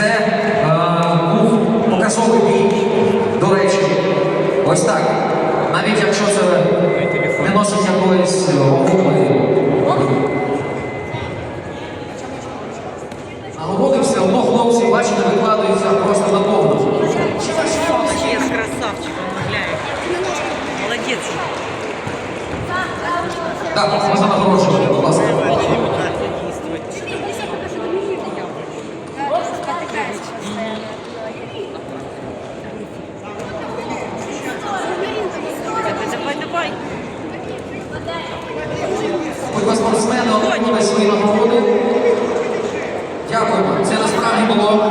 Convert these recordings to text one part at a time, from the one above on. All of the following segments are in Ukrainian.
Це е, був показовий бій, до речі. Ось так. Навіть якщо це не носить якоїсь е, вагомої. Нагороди все одно хлопці, бачите, викладаються просто на повну. Молодец, красавчик, он Так, можна нагороджувати, будь ласка. Он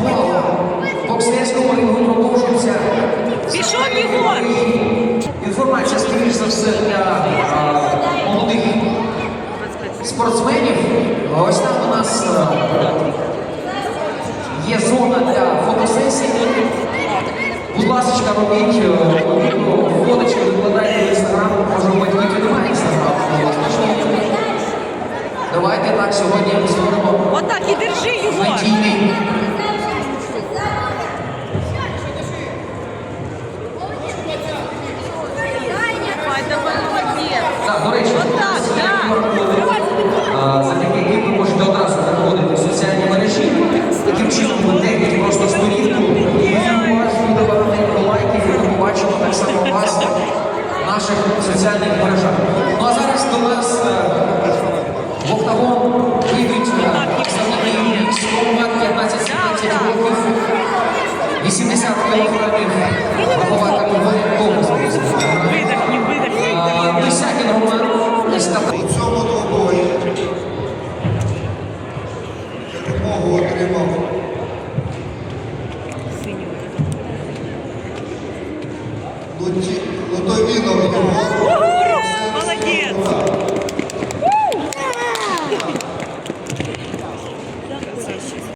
В боксерському рингу продовжується. Пішов Єгор! Інформація, скоріш за все, для спортсменів. Ось там у нас е, є зона для фотосесій. Будь ласка, робіть е, відео, фоточки, викладайте в інстаграм. Може, у батьків немає інстаграму, але у вас точно є. Давайте так сьогодні ми створимо Вот так и держи, Егор! надійний Давай, давай, молодец! Так, до речі, Наших соціальних мережах. Ну а зараз до нас е, в октагон вийдуть е, представники Скомбат 15-17 років, 80 кілограмів, Луті- Лутовінов Єгор. Молодец!